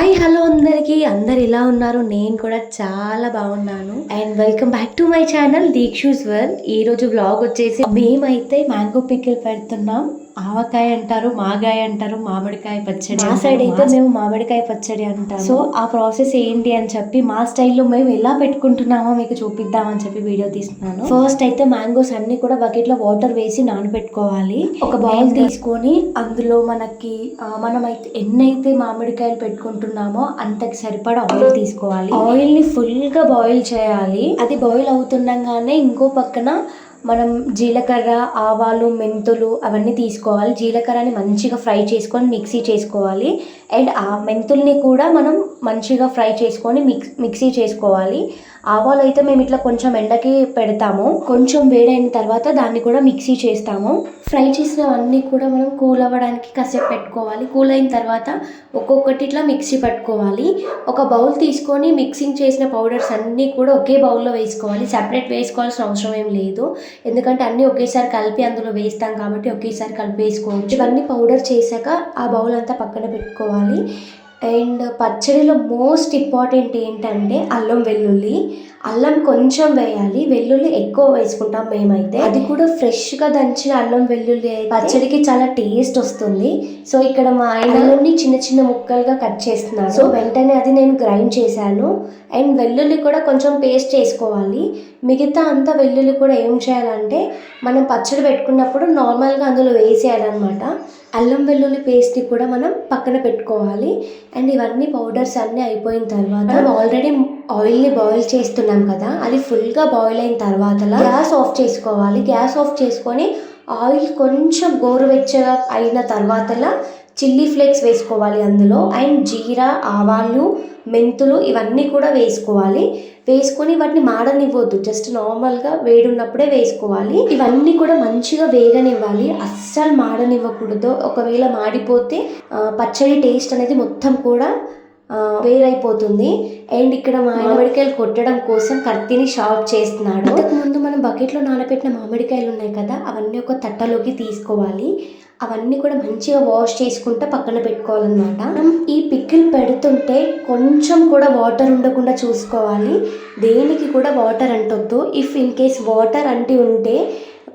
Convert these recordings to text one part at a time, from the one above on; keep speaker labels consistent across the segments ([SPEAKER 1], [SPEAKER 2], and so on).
[SPEAKER 1] Hi hello అందరికీ. అందరు ఎలా ఉన్నారు? నేను కూడా చాలా బాగున్నాను. And welcome back to my channel Deekshu's world ఈ రోజు వ్లాగ్ వచ్చేసి మేమైతే మ్యాంగో పికిల్ పెడుతున్నాం. ఆవకాయ అంటారు మాగాయ అంటారు మామిడికాయ పచ్చడి మా సైడ్ అయితే మేము మామిడికాయ పచ్చడి అంటాం సో ఆ ప్రాసెస్ ఏంటి అని చెప్పి మా స్టైల్లో మేము ఎలా పెట్టుకుంటున్నామో మీకు చూపిద్దామని చెప్పి వీడియో తీస్తున్నాను. ఫస్ట్ అయితే మ్యాంగోస్ అన్ని కూడా బకెట్లో వాటర్ వేసి నానబెట్టుకోవాలి. ఒక బౌల్ తీసుకొని అందులో మనకి మనం అయితే ఎన్నైతే మామిడికాయలు పెట్టుకుంటున్నామో అంతకి సరిపడా ఆయిల్ తీసుకోవాలి. ఆయిల్ని ఫుల్గా బాయిల్ చేయాలి. అది బాయిల్ అవుతుండగానే ఇంకో పక్కన మనం జీలకర్ర ఆవాలు మెంతులు అవన్నీ తీసుకోవాలి. జీలకర్రని మంచిగా ఫ్రై చేసుకొని మిక్సీ చేసుకోవాలి. అండ్ ఆ మెంతుల్ని కూడా మనం మంచిగా ఫ్రై చేసుకొని మిక్స్ మిక్సీ చేసుకోవాలి. ఆవాలు అయితే మేము ఇట్లా కొంచెం ఎండకి పెడతాము. కొంచెం వేడైన తర్వాత దాన్ని కూడా మిక్సీ చేస్తాము. ఫ్రై చేసినవన్నీ కూడా మనం కూల్ అవ్వడానికి కాసేపు పెట్టుకోవాలి. కూల్ అయిన తర్వాత ఒక్కొక్కటి ఇట్లా మిక్సీ పట్టుకోవాలి. ఒక బౌల్ తీసుకొని మిక్సింగ్ చేసిన పౌడర్స్ అన్నీ కూడా ఒకే బౌల్లో వేసుకోవాలి. సపరేట్ వేసుకోవాల్సిన అవసరం ఏం లేదు. ఎందుకంటే అన్నీ ఒకేసారి కలిపి అందులో వేస్తాం కాబట్టి ఒకేసారి కలిపి వేసుకోవచ్చు. ఇవన్నీ పౌడర్ చేశాక ఆ బౌల్ అంతా పక్కన పెట్టుకోవాలి. అండ్ పచ్చడిలో మోస్ట్ ఇంపార్టెంట్ ఏంటంటే అల్లం వెల్లుల్లి. అల్లం కొంచెం వేయాలి వెల్లుల్లి ఎక్కువ వేసుకుంటాం మేమైతే. అది కూడా ఫ్రెష్గా దంచిన అల్లం వెల్లుల్లి పచ్చడికి చాలా టేస్ట్ వస్తుంది. సో ఇక్కడ మా ఆయనలోని చిన్న చిన్న ముక్కలుగా కట్ చేస్తున్నాను సో వెంటనే అది నేను గ్రైండ్ చేశాను. అండ్ వెల్లుల్లి కూడా కొంచెం పేస్ట్ చేసుకోవాలి. మిగతా అంతా వెల్లుల్లి కూడా ఏం చేయాలంటే మనం పచ్చడి పెట్టుకున్నప్పుడు నార్మల్గా అందులో వేసేయాలన్నమాట. అల్లం వెల్లుల్లి పేస్ట్ని కూడా మనం పక్కన పెట్టుకోవాలి. అండ్ ఇవన్నీ పౌడర్స్ అన్నీ అయిపోయిన తర్వాత మనం ఆల్రెడీ ఆయిల్ని బాయిల్ చేస్తున్నాం కదా అది ఫుల్గా బాయిల్ అయిన తర్వాత గ్యాస్ ఆఫ్ చేసుకోవాలి. గ్యాస్ ఆఫ్ చేసుకొని ఆయిల్ కొంచెం గోరువెచ్చగా అయిన తర్వాతలా చిల్లీ ఫ్లేక్స్ వేసుకోవాలి అందులో అండ్ జీరా ఆవాలు మెంతులు ఇవన్నీ కూడా వేసుకోవాలి. వేసుకొని వాటిని మాడనివ్వద్దు జస్ట్ నార్మల్గా వేడున్నప్పుడే వేసుకోవాలి. ఇవన్నీ కూడా మంచిగా వేగనివ్వాలి. అస్సలు మాడనివ్వకూడదు. ఒకవేళ మాడిపోతే పచ్చడి టేస్ట్ అనేది మొత్తం కూడా వేరైపోతుంది. అండ్ ఇక్కడ మా మామిడికాయలు కొట్టడం కోసం కత్తిని షార్ప్ చేస్తున్నాడు. అంతకు ముందు మనం బకెట్లో నానబెట్టిన మామిడికాయలు ఉన్నాయి కదా అవన్నీ ఒక తట్టలోకి తీసుకోవాలి. అవన్నీ కూడా మంచిగా వాష్ చేసుకుంటే పక్కన పెట్టుకోవాలన్నమాట. మనం ఈ పిక్కిల్ పెడుతుంటే కొంచెం కూడా వాటర్ ఉండకుండా చూసుకోవాలి. దేనికి కూడా వాటర్ అంటొద్దు. ఇఫ్ ఇన్ కేస్ వాటర్ అంటి ఉంటే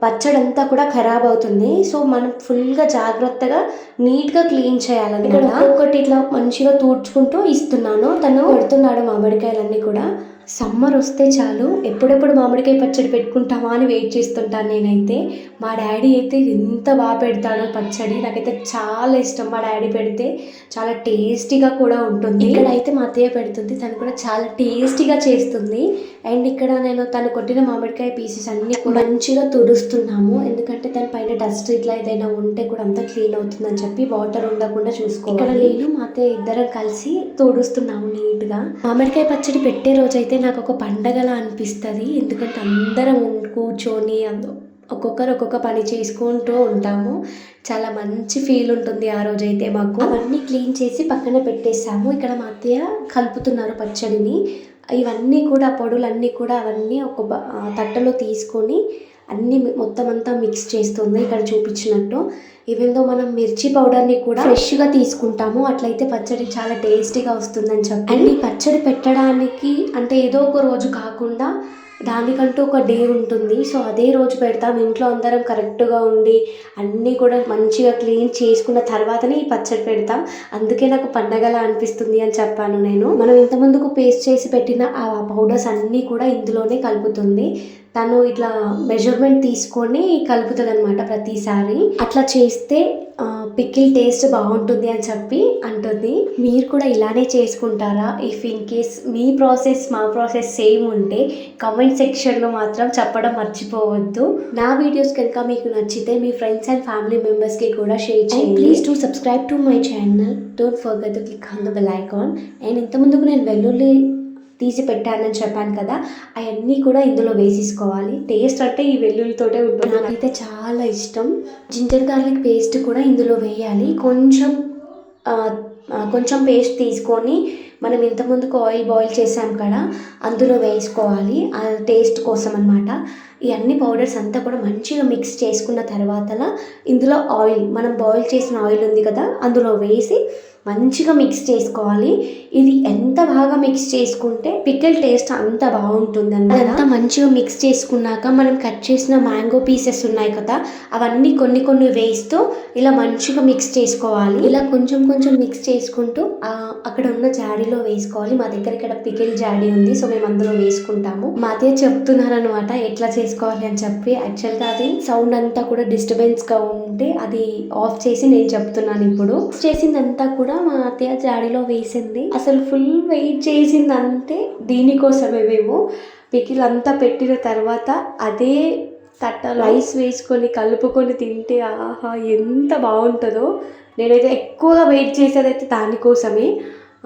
[SPEAKER 1] పచ్చడి అంతా కూడా ఖరాబ్ అవుతుంది. సో మనం ఫుల్గా జాగ్రత్తగా నీట్గా క్లీన్ చేయాలని ఇక్కడ ఒకటి ఇట్లా మంచిగా తూడ్చుకుంటూ ఇస్తున్నాను. తను పెడుతున్నాడు మామిడికాయలన్నీ కూడా. సమ్మర్ వస్తే చాలు ఎప్పుడెప్పుడు మామిడికాయ పచ్చడి పెట్టుకుంటామా అని వెయిట్ చేస్తుంటాను నేనైతే. మా డాడీ అయితే ఎంత బాగా పెడతాడో పచ్చడి నాకైతే చాలా ఇష్టం మా డాడీ పెడితే. చాలా టేస్టీగా కూడా ఉంటుంది. ఇక్కడ అయితే మా అత్తయ్య పెడుతుంది తను కూడా చాలా టేస్టీగా చేస్తుంది. అండ్ ఇక్కడ నేను తను కొట్టిన మామిడికాయ పీసెస్ అన్ని కూడా మంచిగా తుడుస్తున్నాము. ఎందుకంటే దాని పైన డస్ట్ ఇట్లా ఏదైనా ఉంటే కూడా అంతా క్లీన్ అవుతుందని చెప్పి వాటర్ ఉండకుండా చూసుకోవాలి. ఇక్కడ నేను మా అత్తయ్య ఇద్దరం కలిసి తుడుస్తున్నాము నీట్గా. మామిడికాయ పచ్చడి పెట్టే రోజైతే నాకు ఒక పండగలా అనిపిస్తుంది. ఎందుకంటే అందరం ఉం- కూర్చొని ఒక్కొక్కరు ఒక్కొక్క పని చేసుకుంటూ ఉంటాము. చాలా మంచి ఫీల్ ఉంటుంది ఆ రోజైతే మాకు. అవన్నీ క్లీన్ చేసి పక్కన పెట్టేసాము ఇక్కడ మా అత్తయ్య కలుపుతున్నారు పచ్చడిని. ఇవన్నీ కూడా పొడులన్నీ కూడా అవన్నీ ఒక తట్టలో తీసుకొని అన్ని మొత్తం అంతా మిక్స్ చేస్తుంది. ఇక్కడ చూపించినట్టు. ఈవెందో మనం మిర్చి పౌడర్ని కూడా ఫ్రెష్గా తీసుకుంటాము. అట్లయితే పచ్చడి చాలా టేస్టీగా వస్తుందని చెప్పి. అండ్ ఈ పచ్చడి పెట్టడానికి అంటే ఏదో ఒక రోజు కాకుండా దానికంటూ ఒక డే ఉంటుంది. సో అదే రోజు పెడతాం. ఇంట్లో అందరం కరెక్ట్గా ఉండి అన్నీ కూడా మంచిగా క్లీన్ చేసుకున్న తర్వాతనే ఈ పచ్చడి పెడతాం. అందుకే నాకు పండగలా అనిపిస్తుంది అని చెప్పాను నేను. మనం ఇంత ముందుకు పేస్ట్ చేసి పెట్టిన ఆ పౌడర్స్ అన్నీ కూడా ఇందులోనే కలుపుతుంది. తను ఇట్లా మెజర్మెంట్ తీసుకొని కలుపుతుంది అనమాట ప్రతిసారి. అట్లా చేస్తే పికిల్ టేస్ట్ బాగుంటుంది అని చెప్పి అంటుంది. మీరు కూడా ఇలానే చేసుకుంటారా? ఇఫ్ ఇన్ కేస్ మీ ప్రాసెస్ మా ప్రాసెస్ సేమ్ ఉంటే కమెంట్ సెక్షన్లో మాత్రం చెప్పడం మర్చిపోవద్దు. నా వీడియోస్ కనుక మీకు నచ్చితే మీ ఫ్రెండ్స్ అండ్ ఫ్యామిలీ మెంబర్స్కి కూడా షేర్ చేయండి. Please to subscribe to my channel don't forget to click on the bell icon and ఇంతకుముందుకు నేను వెల్లుల్లి తీసి పెట్టానని చెప్పాను కదా అవన్నీ కూడా ఇందులో వేసేసుకోవాలి. టేస్ట్ అంటే ఈ వెల్లుల్లితోటే ఉంటుంది. నాకైతే చాలా ఇష్టం. జింజర్ గార్లిక్ పేస్ట్ కూడా ఇందులో వేయాలి. కొంచెం కొంచెం పేస్ట్ తీసుకొని మనం ఇంతకుముందుకు ఆయిల్ బాయిల్ చేసాం కదా అందులో వేసుకోవాలి. ఆ టేస్ట్ కోసం అనమాట ఈ అన్ని పౌడర్స్ అంతా కూడా మంచిగా మిక్స్ చేసుకున్న తర్వాత ఇందులో ఆయిల్ మనం బాయిల్ చేసిన ఆయిల్ ఉంది కదా అందులో వేసి మంచిగా మిక్స్ చేసుకోవాలి. ఇది ఎంత బాగా మిక్స్ చేసుకుంటే పికిల్ టేస్ట్ అంత బాగుంటుంది అంత మంచిగా మిక్స్ చేసుకున్నాక మనం కట్ చేసిన మ్యాంగో పీసెస్ ఉన్నాయి కదా అవన్నీ కొన్ని కొన్ని వేస్తూ ఇలా మంచిగా మిక్స్ చేసుకోవాలి. ఇలా కొంచెం కొంచెం మిక్స్ చేసుకుంటూ అక్కడ ఉన్న జాడీలో వేసుకోవాలి. మా దగ్గర ఇక్కడ పికిల్ జాడీ ఉంది సో మేము అందులో వేసుకుంటాము. మా అత్తయ్య చెప్తున్నారు అనమాట ఎట్లా చేసుకోవాలి అని చెప్పి యాక్చువల్గా అది సౌండ్ అంతా కూడా డిస్టర్బెన్స్గా ఉంటే అది ఆఫ్ చేసి నేను చెప్తున్నాను ఇప్పుడు. చేసిందంతా కూడా మా అత్తయ్య జాడీలో వేసింది. అసలు ఫుల్ వెయిట్ చేసిందంటే దీనికోసమే మేము పికిలంతా పెట్టిన తర్వాత అదే తట్ట రైస్ వేసుకొని కలుపుకొని తింటే ఆహా ఎంత బాగుంటుందో. నేనైతే ఎక్కువగా వెయిట్ చేసేదైతే దానికోసమే.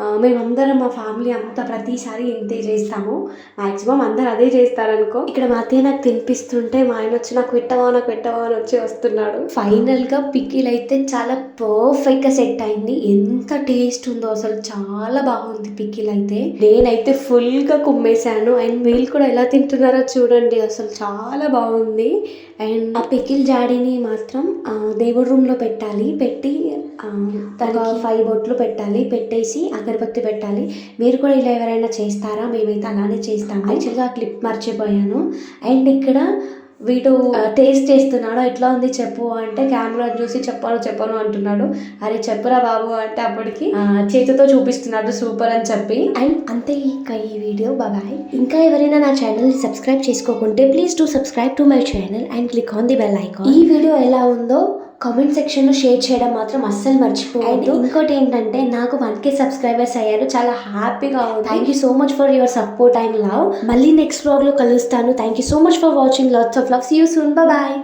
[SPEAKER 1] మేమందరం మా ఫ్యామిలీ అంతా ప్రతిసారి ఇంతే చేస్తాము. మాక్సిమం అందరు అదే చేస్తారనుకో. ఇక్కడ మా అత్తయ్య నాకు తినిపిస్తుంటే మా ఆయన వచ్చి నాకు పెట్టవా నాకు పెట్టవా అని వచ్చి వస్తున్నాడు. ఫైనల్గా పికిల్ అయితే చాలా పర్ఫెక్ట్గా సెట్ అయింది. ఎంత టేస్ట్ ఉందో అసలు చాలా బాగుంది పికిల్ అయితే. నేనైతే ఫుల్గా కుమ్మేశాను. అండ్ వీళ్ళు కూడా ఎలా తింటున్నారో చూడండి. అసలు చాలా బాగుంది. అండ్ ఆ పికిల్ జాడీని మాత్రం దేవుడి రూమ్లో పెట్టాలి. పెట్టి ఒక ఫైవ్ బొట్లు పెట్టాలి పెట్టేసి అగరబత్తి పెట్టాలి. మీరు కూడా ఇలా ఎవరైనా చేస్తారా? మేమైతే అలానే చేస్తాము. యాక్చువల్గా ఆ క్లిప్ మర్చిపోయాను. అండ్ ఇక్కడ వీడు టేస్ట్ చేస్తున్నాడు. ఎట్లా ఉంది చెప్పు అంటే కెమెరా చూసి చెప్పాను చెప్పను అంటున్నాడు. అరే చెప్పురా బాబు అంటే అప్పటికి చేతితో చూపిస్తున్నాడు సూపర్ అని చెప్పి. అండ్ అంతే ఇక ఈ వీడియో. బాయ్ ఇంకా ఎవరైనా నా channel subscribe చేసుకోకుంటే please to subscribe to my channel and click on the bell icon ఈ వీడియో ఎలా ఉందో కామెంట్ సెక్షన్లో షేర్ చేయడం మాత్రం అస్సలు మర్చిపోవద్దు. ఇంకోటి ఏంటంటే నాకు వన్ కే సబ్స్క్రైబర్స్ అయ్యారు. చాలా హ్యాపీగా ఉంది. Thank you so much for your support and love మళ్ళీ నెక్స్ట్ వ్లాగ్లో కలుస్తాను. Thank you so much for watching lots of love see you soon bye